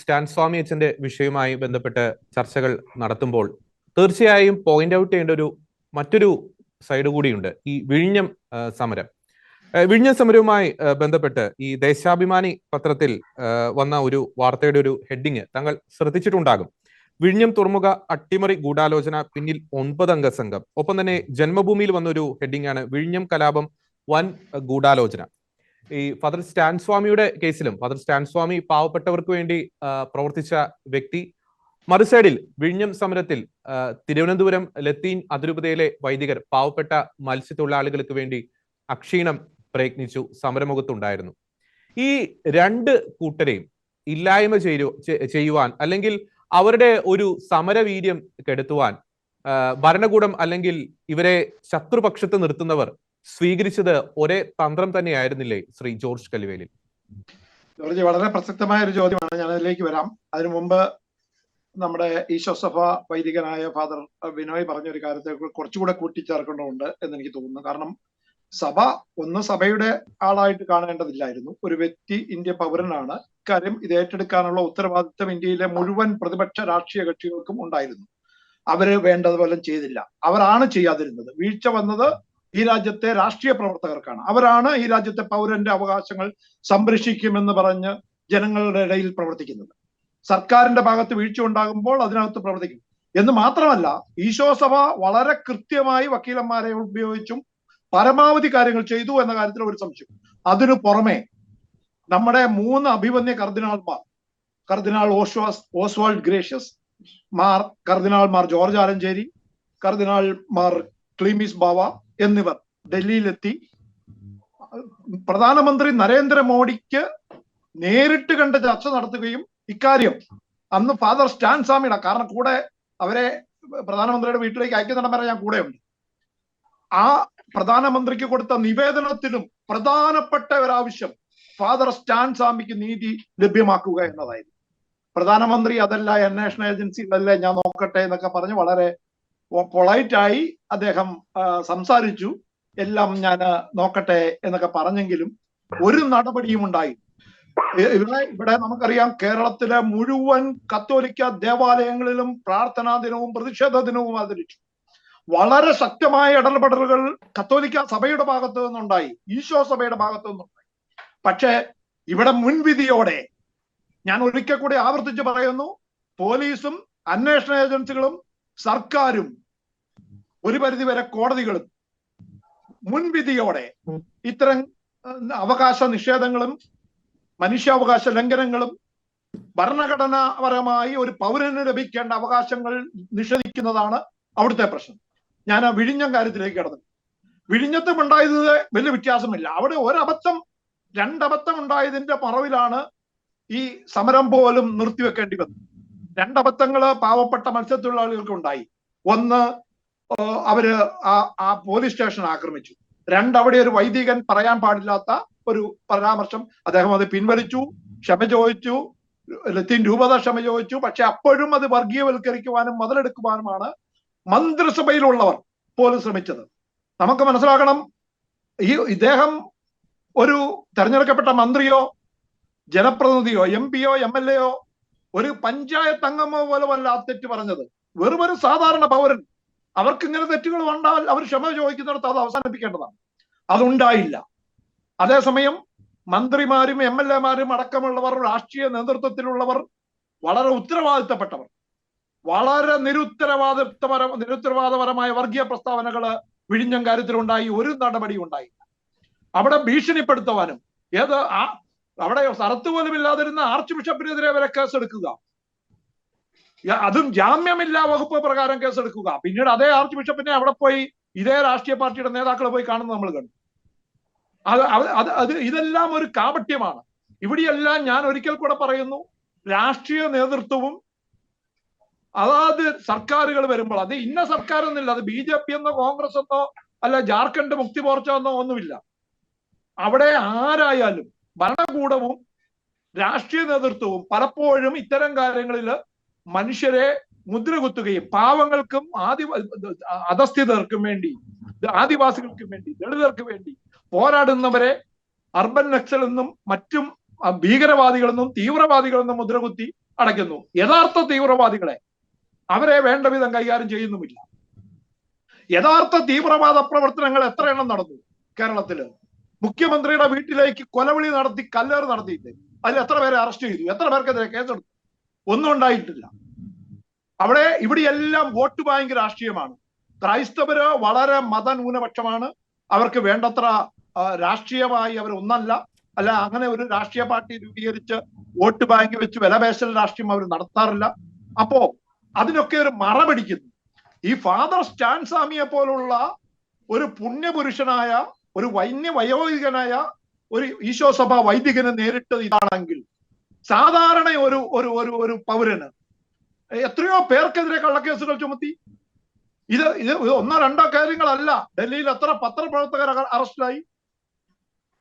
Stan സ്വാമി അച്ഛന്റെ വിഷയവുമായി ബന്ധപ്പെട്ട് ചർച്ചകൾ നടത്തുമ്പോൾ തീർച്ചയായും പോയിന്റ് ഔട്ട് ചെയ്യേണ്ട ഒരു മറ്റൊരു സൈഡ് കൂടിയുണ്ട്. ഈ വിഴിഞ്ഞം സമരം. വിഴിഞ്ഞം സമരവുമായി ബന്ധപ്പെട്ട് ഈ ദേശാഭിമാനി പത്രത്തിൽ വന്ന ഒരു വാർത്തയുടെ ഒരു ഹെഡിങ് തങ്ങൾ ശ്രദ്ധിച്ചിട്ടുണ്ടാകും. വിഴിഞ്ഞം തുറമുഖ അട്ടിമറി ഗൂഢാലോചന പിന്നിൽ ഒൻപതംഗ സംഘം. ഒപ്പം തന്നെ ജന്മഭൂമിയിൽ വന്ന ഒരു ഹെഡിങ് ആണ് വിഴിഞ്ഞം കലാപം വൻ ഗൂഢാലോചന. ഈ ഫാദർ സ്റ്റാൻ സ്വാമിയുടെ കേസിലും ഫാദർ സ്റ്റാൻ സ്വാമി പാവപ്പെട്ടവർക്ക് വേണ്ടി പ്രവർത്തിച്ച വ്യക്തി. മറുസൈഡിൽ വിഴിഞ്ഞം സമരത്തിൽ തിരുവനന്തപുരം ലത്തീൻ അതിരൂപതയിലെ വൈദികർ പാവപ്പെട്ട മത്സ്യത്തൊഴിലാളികൾക്ക് വേണ്ടി അക്ഷീണം പ്രയത്നിച്ചു സമരമുഖത്തുണ്ടായിരുന്നു. ഈ രണ്ട് കൂട്ടരെയും ഇല്ലായ്മ ചെയ്യു ചെയ്യുവാൻ അല്ലെങ്കിൽ അവരുടെ ഒരു സമരവീര്യം കെടുത്തുവാൻ ഭരണകൂടം അല്ലെങ്കിൽ ഇവരെ ശത്രുപക്ഷത്ത് നിർത്തുന്നവർ സ്വീകരിച്ചത് ഒരേ തന്ത്രം തന്നെയായിരുന്നില്ലേ ശ്രീ ജോർജ് കലിവേലിൽ ജോർജ് വളരെ പ്രസക്തമായ ഒരു ചോദ്യമാണ്. ഞാൻ അതിലേക്ക് വരാം. അതിനു മുമ്പ് നമ്മുടെ ഈശോസഭ വൈദികനായ ഫാദർ വിനോയ് പറഞ്ഞ ഒരു കാര്യത്തെ കുറച്ചുകൂടെ കൂട്ടിച്ചേർക്കേണ്ടതുണ്ട് എന്ന് എനിക്ക് തോന്നുന്നു. കാരണം സഭ ഒന്ന് സഭയുടെ ആളായിട്ട് കാണേണ്ടതില്ലായിരുന്നു. ഒരു വ്യക്തി ഇന്ത്യ പൗരനാണ്. ഇക്കാര്യം ഇത് ഏറ്റെടുക്കാനുള്ള ഉത്തരവാദിത്തം ഇന്ത്യയിലെ മുഴുവൻ പ്രതിപക്ഷ രാഷ്ട്രീയ കക്ഷികൾക്കും ഉണ്ടായിരുന്നു. അവർ വേണ്ടതുപോലെ ചെയ്തില്ല. അവരാണ് ചെയ്യാതിരുന്നത്. വീഴ്ച വന്നത് ഈ രാജ്യത്തെ രാഷ്ട്രീയ പ്രവർത്തകർക്കാണ്. അവരാണ് ഈ രാജ്യത്തെ പൗരന്റെ അവകാശങ്ങൾ സംരക്ഷിക്കുമെന്ന് പറഞ്ഞ് ജനങ്ങളുടെ ഇടയിൽ പ്രവർത്തിക്കുന്നത്. സർക്കാരിന്റെ ഭാഗത്ത് വീഴ്ച ഉണ്ടാകുമ്പോൾ അതിനകത്ത് പ്രവർത്തിക്കും. എന്ന് മാത്രമല്ല ഈശോ സഭ വളരെ കൃത്യമായി വക്കീലന്മാരെ ഉപയോഗിച്ചും പരമാവധി കാര്യങ്ങൾ ചെയ്തു എന്ന കാര്യത്തിൽ ഒരു സംശയം. അതിനു പുറമെ നമ്മുടെ മൂന്ന് അഭിമന്യ കർദിനാൾമാർ കർദിനാൾ ഓഷ്വാസ് ഓസ്വാൾഡ് ഗ്രേഷ്യസ് മാർ കർദിനാൾ മാർ ജോർജ് ആലഞ്ചേരി കർദിനാൾ മാർ ക്ലീമിസ് ബാവ എന്നിവർ ഡൽഹിയിലെത്തി. പ്രധാനമന്ത്രി നരേന്ദ്രമോദിക്ക് നേരിട്ട് കണ്ട് ചർച്ച നടത്തുകയും ഇക്കാര്യം അന്ന് ഫാദർ സ്റ്റാൻ സ്വാമിയുടെ കാരണം കൂടെ അവരെ പ്രധാനമന്ത്രിയുടെ വീട്ടിലേക്ക് അയക്കുന്നുണ്ടെന്ന് പറയാൻ ഞാൻ കൂടെയുണ്ട്. ആ പ്രധാനമന്ത്രിക്ക് കൊടുത്ത നിവേദനത്തിലും പ്രധാനപ്പെട്ട ഒരാവശ്യം ഫാദർ സ്റ്റാൻ സ്വാമിക്ക് നീതി ലഭ്യമാക്കുക എന്നതായിരുന്നു. പ്രധാനമന്ത്രി അതല്ല അന്വേഷണ ഏജൻസി ഇതല്ലേ ഞാൻ നോക്കട്ടെ എന്നൊക്കെ പറഞ്ഞ് വളരെ പൊളൈറ്റായി അദ്ദേഹം സംസാരിച്ചു. എല്ലാം ഞാൻ നോക്കട്ടെ എന്നൊക്കെ പറഞ്ഞെങ്കിലും ഒരു നടപടിയും ഉണ്ടായി. ഇവിടെ ഇവിടെ നമുക്കറിയാം കേരളത്തിലെ മുഴുവൻ കത്തോലിക്ക ദേവാലയങ്ങളിലും പ്രാർത്ഥനാ ദിനവും പ്രതിഷേധ ദിനവും ആചരിച്ചു. വളരെ ശക്തമായ ഇടപെടലുകൾ കത്തോലിക്ക സഭയുടെ ഭാഗത്തു നിന്നുണ്ടായി. ഈശോ സഭയുടെ ഭാഗത്തു നിന്നുണ്ടായി. പക്ഷേ ഇവിടെ മുൻവിധിയോടെ ഞാൻ ഒരിക്കൽ കൂടി ആവർത്തിച്ച് പറയുന്നു പോലീസും അന്വേഷണ ഏജൻസികളും സർക്കാരും ഒരു പരിധിവരെ കോടതികളും മുൻവിധിയോടെ ഇത്തരം അവകാശ നിഷേധങ്ങളും മനുഷ്യാവകാശ ലംഘനങ്ങളും ഭരണഘടനാപരമായി ഒരു പൗരന് ലഭിക്കേണ്ട അവകാശങ്ങൾ നിഷേധിക്കുന്നതാണ് അവിടുത്തെ പ്രശ്നം. ഞാൻ ആ വിഴിഞ്ഞം കാര്യത്തിലേക്ക് കടന്നു. വിഴിഞ്ഞത്തും ഉണ്ടായത് വലിയ വ്യത്യാസമില്ല. അവിടെ ഒരബദ്ധം രണ്ടബദ്ധം ഉണ്ടായതിന്റെ മറവിലാണ് ഈ സമരം പോലും നിർത്തിവെക്കേണ്ടി വന്നത്. രണ്ടബദ്ധങ്ങൾ പാവപ്പെട്ട മത്സ്യത്തൊഴിലാളികൾക്ക് ഉണ്ടായി. ഒന്ന് അവർ ആ പോലീസ് സ്റ്റേഷൻ ആക്രമിച്ചു. രണ്ട് അവിടെ ഒരു വൈദികൻ പറയാൻ പാടില്ലാത്ത ഒരു പരാമർശം അദ്ദേഹം അത് പിൻവലിച്ചു ക്ഷമ ചോദിച്ചു ലത്തീൻ രൂപത ക്ഷമ ചോദിച്ചു. പക്ഷെ അപ്പോഴും അത് വർഗീയവൽക്കരിക്കുവാനും മുതലെടുക്കുവാനുമാണ് മന്ത്രിസഭയിലുള്ളവർ പോലും ശ്രമിച്ചത്. നമുക്ക് മനസ്സിലാക്കണം ഈ ഇദ്ദേഹം ഒരു തെരഞ്ഞെടുക്കപ്പെട്ട മന്ത്രിയോ ജനപ്രതിനിധിയോ എം പിയോ എം എൽ എയോ ഒരു പഞ്ചായത്ത് അംഗമോ പോലെ വല്ല ആ തെറ്റ് പറഞ്ഞത്. വെറും ഒരു സാധാരണ പൗരൻ. അവർക്ക് ഇങ്ങനെ തെറ്റുകൾ വന്നാൽ അവർ ക്ഷമ ചോദിക്കുന്നിടത്ത് അത് അവസാനിപ്പിക്കേണ്ടതാണ്. അതുണ്ടായില്ല. അതേസമയം മന്ത്രിമാരും എം എൽ എമാരും അടക്കമുള്ളവർ രാഷ്ട്രീയ നേതൃത്വത്തിലുള്ളവർ വളരെ ഉത്തരവാദിത്തപ്പെട്ടവർ. വളരെ നിരുത്തരവാദിത്തപര നിരുത്തരവാദപരമായ വർഗീയ പ്രസ്താവനകൾ വിഴിഞ്ഞം കാര്യത്തിലുണ്ടായി. ഒരു നടപടി ഉണ്ടായില്ല. അവിടെ ഭീഷണിപ്പെടുത്തുവാനും ഏത് ആ അവിടെ സ്ഥലത്ത് പോലും ഇല്ലാതിരുന്ന ആർച്ച് ബിഷപ്പിനെതിരെ വരെ കേസെടുക്കുക അതും ജാമ്യമില്ലാ വകുപ്പ് പ്രകാരം കേസെടുക്കുക പിന്നീട് അതേ ആർച്ച് ബിഷപ്പിനെ അവിടെ പോയി ഇതേ രാഷ്ട്രീയ പാർട്ടിയുടെ നേതാക്കളെ പോയി കാണുന്നത് നമ്മൾ കണ്ടു. അത് അത് അത് ഇതെല്ലാം ഒരു കാപട്യമാണ്. ഇവിടെയെല്ലാം ഞാൻ ഒരിക്കൽ കൂടെ പറയുന്നു രാഷ്ട്രീയ നേതൃത്വവും അതാത് സർക്കാരുകൾ വരുമ്പോൾ അത് ഇന്ന സർക്കാർ എന്നില്ല അത് ബി ജെ പി എന്നോ കോൺഗ്രസ് എന്നോ അല്ല ജാർഖണ്ഡ് മുക്തി മോർച്ച എന്നോ ഒന്നുമില്ല. അവിടെ ആരായാലും ഭരണകൂടവും രാഷ്ട്രീയ നേതൃത്വവും പലപ്പോഴും ഇത്തരം കാര്യങ്ങളിൽ മനുഷ്യരെ മുദ്രകുത്തുകയും പാവങ്ങൾക്കും ആദി അധസ്ഥിതർക്കും വേണ്ടി ആദിവാസികൾക്കും വേണ്ടി ദളിതർക്ക് വേണ്ടി പോരാടുന്നവരെ അർബൻ നക്സൽ എന്നും മറ്റും ഭീകരവാദികളെന്നും തീവ്രവാദികളെന്നും മുദ്രകുത്തി അടയ്ക്കുന്നു. യഥാർത്ഥ തീവ്രവാദികളെ അവരെ വേണ്ട വിധം കൈകാര്യം ചെയ്യുന്നുമില്ല. യഥാർത്ഥ തീവ്രവാദ പ്രവർത്തനങ്ങൾ എത്ര എണ്ണം നടന്നു കേരളത്തിൽ? മുഖ്യമന്ത്രിയുടെ വീട്ടിലേക്ക് കൊലവിളി നടത്തി കല്ലേറ് നടത്തിയില്ലേ അതിൽ എത്ര പേരെ അറസ്റ്റ് ചെയ്തു? എത്ര പേർക്കെതിരെ കേസെടുത്തു? ഒന്നും ഉണ്ടായിട്ടില്ല. അവിടെ ഇവിടെ എല്ലാം വോട്ട് ബാങ്ക് രാഷ്ട്രീയമാണ്. ക്രൈസ്തവര് വളരെ മതന്യൂനപക്ഷമാണ്. അവർക്ക് വേണ്ടത്ര രാഷ്ട്രീയമായി അവർ ഒന്നല്ല. അല്ല അങ്ങനെ ഒരു രാഷ്ട്രീയ പാർട്ടി രൂപീകരിച്ച് വോട്ട് ബാങ്ക് വെച്ച് വിലപേശൽ രാഷ്ട്രീയം അവർ നടത്താറില്ല. അപ്പോ അതിനൊക്കെ ഒരു മറ പിടിക്കുന്നു ഈ ഫാദർ സ്റ്റാൻസാമിയെ പോലുള്ള ഒരു പുണ്യപുരുഷനായ ഒരു വൈന്യ വയോധികനായ ഒരു ഈശോ സഭ വൈദികന് നേരിട്ടത് ഇതാണെങ്കിൽ സാധാരണ ഒരു ഒരു ഒരു ഒരു പൗരന് എത്രയോ പേർക്കെതിരെ കള്ളക്കേസുകൾ ചുമത്തി. ഇത് ഇത് ഒന്നോ രണ്ടോ കാര്യങ്ങളല്ല. ഡൽഹിയിൽ എത്ര പത്രപ്രവർത്തകർ അറസ്റ്റിലായി.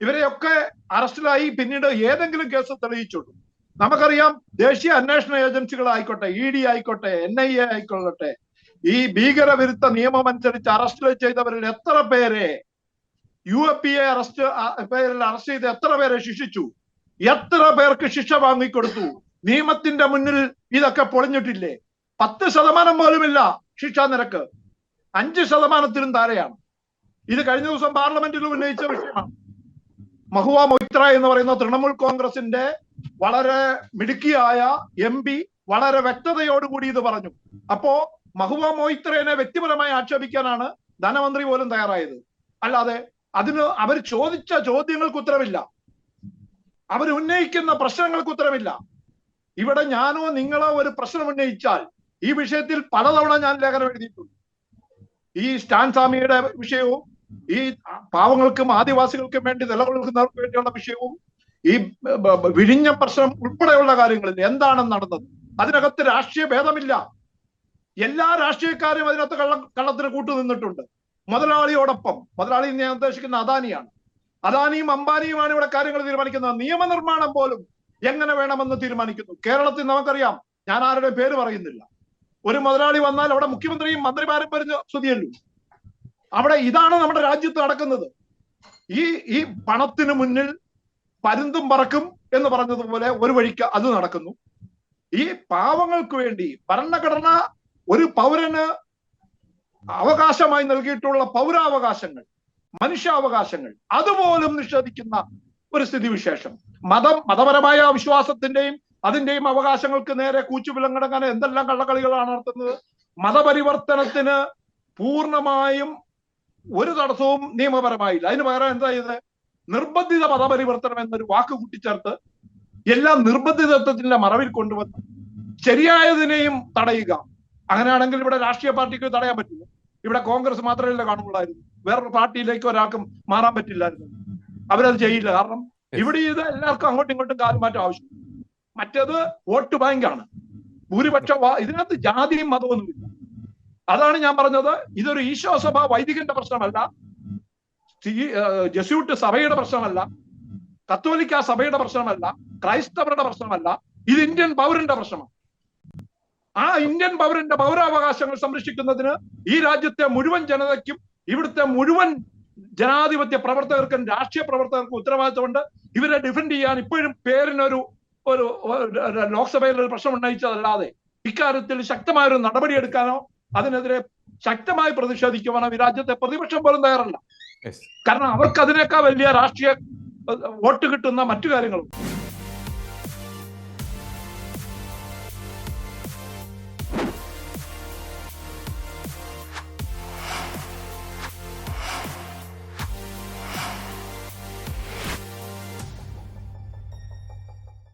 ഇവരെയൊക്കെ അറസ്റ്റിലായി. പിന്നീട് ഏതെങ്കിലും കേസ് തെളിയിച്ചുള്ളൂ നമുക്കറിയാം ദേശീയ അന്വേഷണ ഏജൻസികളായിക്കോട്ടെ ഇ ഡി ആയിക്കോട്ടെ എൻ ഐ എ ആയിക്കോട്ടെ ഈ ഭീകരവിരുദ്ധ നിയമം അനുസരിച്ച് അറസ്റ്റ് ചെയ്തവരിൽ എത്ര പേരെ U A P A arrest പേരിൽ അറസ്റ്റ് ചെയ്ത് എത്ര പേരെ ശിക്ഷിച്ചു? എത്ര പേർക്ക് ശിക്ഷ വാങ്ങിക്കൊടുത്തു? നിയമത്തിന്റെ മുന്നിൽ ഇതൊക്കെ പൊളിഞ്ഞിട്ടില്ലേ? പത്ത് ശതമാനം പോലുമില്ല ശിക്ഷാ നിരക്ക്. അഞ്ച് ശതമാനത്തിലും താഴെയാണ്. ഇത് കഴിഞ്ഞ ദിവസം പാർലമെന്റിൽ ഉന്നയിച്ച വിഷയമാണ്. മഹുവ മൊയ്ത്ര എന്ന് പറയുന്ന തൃണമൂൽ കോൺഗ്രസിന്റെ വളരെ മിടുക്കിയായ എം പി വളരെ വ്യക്തതയോടുകൂടി ഇത് പറഞ്ഞു. അപ്പോ മഹുവ മൊയ്ത്രേനെ വ്യക്തിപരമായി ആക്ഷേപിക്കാനാണ് ധനമന്ത്രി പോലും തയ്യാറായത്. അല്ലാതെ അതിന് അവർ ചോദിച്ച ചോദ്യങ്ങൾക്ക് ഉത്തരവില്ല അവർ ഉന്നയിക്കുന്ന പ്രശ്നങ്ങൾക്ക് ഉത്തരവില്ല ഇവിടെ ഞാനോ നിങ്ങളോ ഒരു പ്രശ്നം ഉന്നയിച്ചാൽ ഈ വിഷയത്തിൽ പലതവണ ഞാൻ ലേഖനം എഴുതിയിട്ടുണ്ട്. ഈ സ്റ്റാൻ സ്വാമിയുടെ വിഷയവും ഈ പാവങ്ങൾക്കും ആദിവാസികൾക്കും വേണ്ടി നിലകൊള്ളുന്നവർക്ക് വേണ്ടിയുള്ള വിഷയവും ഈ വിഴിഞ്ഞ പ്രശ്നം ഉൾപ്പെടെയുള്ള കാര്യങ്ങളിൽ എന്താണ് നടന്നത്? അതിനകത്ത് രാഷ്ട്രീയ ഭേദമില്ല. എല്ലാ രാഷ്ട്രീയക്കാരും അതിനകത്ത് കള്ള കള്ളത്തിന് കൂട്ടു നിന്നിട്ടുണ്ട് മുതലാളിയോടൊപ്പം മുതലാളി ഞാൻ ഉദ്ദേശിക്കുന്ന അദാനിയാണ്. അദാനിയും അംബാനിയുമാണ് ഇവിടെ കാര്യങ്ങൾ തീരുമാനിക്കുന്നത്. നിയമനിർമ്മാണം പോലും എങ്ങനെ വേണമെന്ന് തീരുമാനിക്കുന്നു? കേരളത്തിൽ നമുക്കറിയാം ഞാൻ ആരുടെ പേര് പറയുന്നില്ല. ഒരു മുതലാളി വന്നാൽ അവിടെ മുഖ്യമന്ത്രിയും മന്ത്രിമാരും പറഞ്ഞു സ്തുതിയല്ലു അവിടെ ഇതാണ് നമ്മുടെ രാജ്യത്ത് നടക്കുന്നത്. ഈ ഈ പണത്തിന് മുന്നിൽ പരുന്തും പറക്കും എന്ന് പറഞ്ഞതുപോലെ ഒരു വഴിക്ക് അത് നടക്കുന്നു. ഈ പാവങ്ങൾക്ക് വേണ്ടി ഭരണഘടന ഒരു പൗരന് അവകാശമായി നൽകിയിട്ടുള്ള പൗരാവകാശങ്ങൾ മനുഷ്യാവകാശങ്ങൾ അതുപോലും നിഷേധിക്കുന്ന ഒരു സ്ഥിതിവിശേഷം. മതം മതപരമായ വിശ്വാസത്തിന്റെയും അതിന്റെയും അവകാശങ്ങൾക്ക് നേരെ കൂച്ചുവിലങ്ങടങ്ങാൻ എന്തെല്ലാം കള്ളക്കളികളാണ് നടത്തുന്നത്? മതപരിവർത്തനത്തിന് പൂർണമായും ഒരു തടസ്സവും നിയമപരമായില്ല. അതിന് പകരം എന്താ ചെയ്തത്? നിർബന്ധിത മതപരിവർത്തനം എന്നൊരു വാക്ക് കൂട്ടിച്ചേർത്ത് എല്ലാം നിർബന്ധിതത്വത്തിന്റെ മറവിൽ കൊണ്ടുവന്ന് ശരിയായതിനെയും തടയുക. അങ്ങനെയാണെങ്കിൽ ഇവിടെ രാഷ്ട്രീയ പാർട്ടിക്ക് തടയാൻ പറ്റില്ല ഇവിടെ കോൺഗ്രസ് മാത്രമല്ല കാണുള്ളായിരുന്നു വേറൊരു പാർട്ടിയിലേക്ക് ഒരാൾക്കും മാറാൻ പറ്റില്ലായിരുന്നു. അവരത് ചെയ്യില്ല. കാരണം ഇവിടെ ഇത് എല്ലാവർക്കും അങ്ങോട്ടും ഇങ്ങോട്ടും കാലുമാറ്റം ആവശ്യം. മറ്റേത് വോട്ട് ബാങ്കാണ്. ഭൂരിപക്ഷം ഇതിനകത്ത് ജാതിയും മതമൊന്നുമില്ല അതാണ് ഞാൻ പറഞ്ഞത്. ഇതൊരു ഈശോ സഭ വൈദികന്റെ പ്രശ്നമല്ല. ജസ്യൂട്ട് സഭയുടെ പ്രശ്നമല്ല. കത്തോലിക്ക സഭയുടെ പ്രശ്നമല്ല. ക്രൈസ്തവരുടെ പ്രശ്നമല്ല. ഇത് ഇന്ത്യൻ പൗരന്റെ പ്രശ്നമാണ്. ആ ഇന്ത്യൻ പൗരന്റെ പൗരാവകാശങ്ങൾ സംരക്ഷിക്കുന്നതിന് ഈ രാജ്യത്തെ മുഴുവൻ ജനതയ്ക്കും ഇവിടുത്തെ മുഴുവൻ ജനാധിപത്യ പ്രവർത്തകർക്കും രാഷ്ട്രീയ പ്രവർത്തകർക്കും ഉത്തരവാദിത്തമുണ്ട്. ഇവരെ ഡിഫെൻഡ് ചെയ്യാൻ ഇപ്പോഴും പേരിനൊരു ഒരു ലോക്സഭയിൽ ഒരു പ്രശ്നം ഉന്നയിച്ചതല്ലാതെ ഇക്കാര്യത്തിൽ ശക്തമായ ഒരു നടപടിയെടുക്കാനോ അതിനെതിരെ ശക്തമായി പ്രതിഷേധിക്കുവാനോ ഈ രാജ്യത്തെ പ്രതിപക്ഷം പോലും തയ്യാറല്ല. കാരണം അവർക്ക് അതിനേക്കാൾ വലിയ രാഷ്ട്രീയ വോട്ട് കിട്ടുന്ന മറ്റു കാര്യങ്ങളും.